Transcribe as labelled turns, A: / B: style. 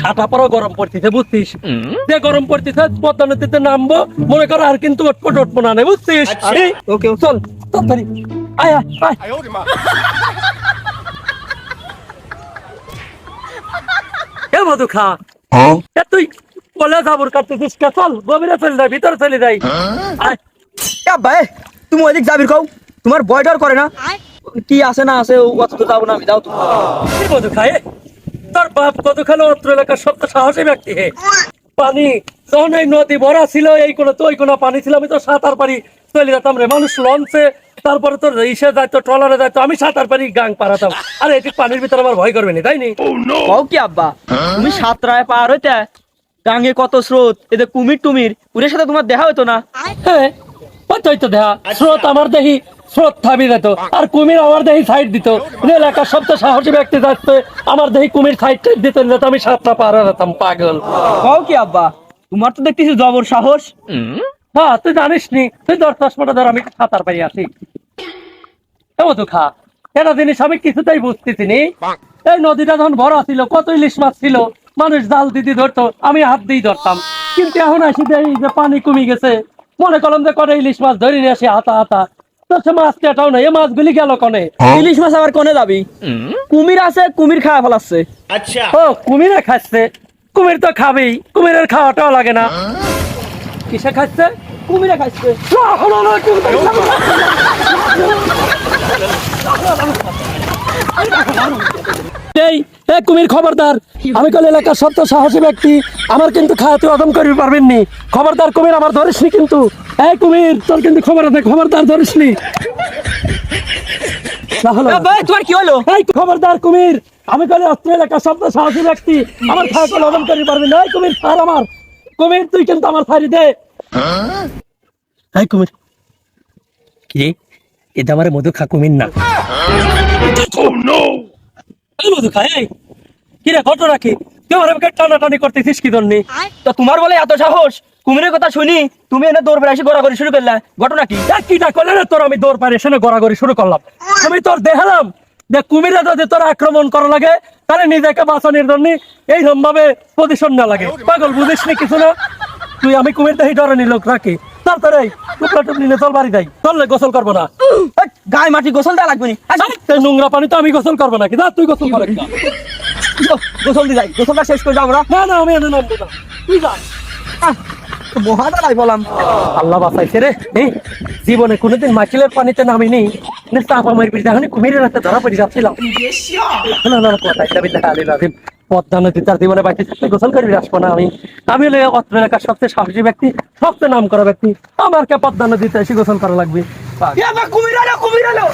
A: খা পরও গরম পড়তেছে বুঝছিস? যে গরম পড়তেছে পদ্মা নদীতে নামবো মনে করো আর কিন্তু না বুঝছিস?
B: ওকে
A: চল তাড়াতাড়ি। আয় আয় আয়। এ মধু খা এ তুই বলে যাবর কাটতেছিস কে? চল গভীরে চলে যাই ভিতরে চলে যাই।
B: ভাই তুমি ওইদিক যাবি কও? তোমার ভয় ডর করে না? কি আছে না আছে অত যাব না আমি যাও তুমি
A: কি মধু খায় তোর বাপ কত খেলো অত্র এলাকার সব সাহসী ব্যক্তি হে। পানি যখন এই নদী ভরা ছিল এই কোনো তো ওই কোনো পানি ছিল আমি তো সাঁতার পারি। চলে যেতাম রে মানুষ লঞ্চে তারপরে তোর ইসে যাইতো ট্রলারে যাইতো আমি সাঁতার পারি গাং পারাতাম। আর এটি পানির ভিতরে আমার ভয় করবে না তাই নি?
B: কও কি আব্বা তুমি সাতরায় পার হইতে গাঙ্গে কত স্রোত এতে কুমির টুমির ওদের সাথে তোমার দেখা হইতো না?
A: হ্যাঁ ওই তো ওই তো দেখা স্রোত আমার দেখি স্রোত থামি যেত আর কুমির আমার দেখি সাইড দিত। ওই এলাকার সবচেয়ে সাহসী ব্যক্তি যাচ্ছে আমার দেখি কুমির সাইড টাইড দিত না আমি সাতটা পার হতাম পাগল।
B: কও কি আব্বা তোমার তো দেখতেছি জবর সাহস।
A: হ্যাঁ তুই জানিস নি তুই দশ চশমাটা ধর আমি সাঁতার পাই আসি এমন তো খা এটা জিনিস আমি কিছুতেই বুঝতেছি নি এই নদীটা যখন ভরা ছিল কত ইলিশ মাছ ছিল মানুষ জাল দিদি ধরতো আমি হাত দিয়ে ধরতাম। কিন্তু এখন আসি যে এই যে পানি কমে গেছে। মনে করলাম যে কটা ইলিশ মাছ ধরে নিয়ে আসি হাতা হাতা। তো সে মাছ কেটাও না এই মাছগুলি গেল কনে।
B: ইলিশ মাছ আবার কোনে যাবি? কুমির আছে কুমির খাওয়া ফেলাচ্ছে
A: ও কুমিরে খাচ্ছে। কুমির তো খাবেই কুমিরের খাওয়াটাও লাগে না। কিসে খাচ্ছে?
B: কুমিরে খাচ্ছে।
A: এই এ কুমির খবরদার আমি কল এলাকার সবচেয়ে সাহসী ব্যক্তি আমার কিন্তু খাওয়াতে অদম করবি পারবেন নি খবরদার কুমির আমার ধরিসনি কিন্তু। এই কুমির তোর কিন্তু খবর আছে খবরদার ধরিসনি। তাহলে
B: এ ভাই তোমার কি হলো?
A: এই খবরদার কুমির আমি কলে অস্ত্র এলাকার সবচেয়ে সাহসী ব্যক্তি আমার খাওয়াতে অদম করবি পারবি না এই কুমির ছাড় আমার। কুমির তুই কিন্তু আমার ছাড়ি দে। এই কুমির। কি এটা আমার মধু খা কুমির না। এই মধু এই। কি রে ঘটনা কি? তুই আমার আমাকে টানাটানি করতেছিস কি জন্যে?
B: তো তোমার বলে এত সাহস? কুমিরের কথা শুনি তুমি এনে দৌড় বেড়ে এসে গড়াগড়ি শুরু করলা। ঘটনা কি?
A: দেখ কিটা করলে রে তোর আমি দৌড় পারে এসে গড়াগড়ি শুরু করলাম। আমি তোর দেখালাম যে কুমিরে যদি তোর আক্রমণ করা লাগে তাহলে নিজেকে বাঁচানোর জন্য এইরকম ভাবে পজিশন না লাগে। পাগল বুঝিস নি কিছু না? তুই আমি কুমির দেখি ডরানি লোক রাখি তারপরে টুকরা টুকরি নিয়ে চল বাড়ি যাই। চললে গোসল করব না।
B: গায়ে মাটি গোসল দেওয়া লাগবে
A: নোংরা পানি তো আমি গোসল করব না কি না তুই গোসল করে
B: গোসল দিয়ে যাই। গোসলটা শেষ করে যাও আমরা
A: না না আমি এনে নামবো না। তুই যা।
B: মহাদালাই বললাম।
A: আল্লাহ বাঁচাইছে রে। এই জীবনে কোনোদিন মাইকেলের পানিতে নামিনি। না চাপ আমার বিরুদ্ধে এখন কুমিরের হাতে ধরা পড়ে যাচ্ছিলাম। না না না কথা এটা আলী লাজিম পদ্মা নদী তার জীবনে বাইতে থাকতে গোসল করবি আসব না আমি। আমি হলে অত্র এলাকার সবচেয়ে সাহসী ব্যক্তি সবচেয়ে নাম করা ব্যক্তি। আমার কে পদ্মা নদীতে এসে গোসল করা লাগবে?
B: কুমির আলো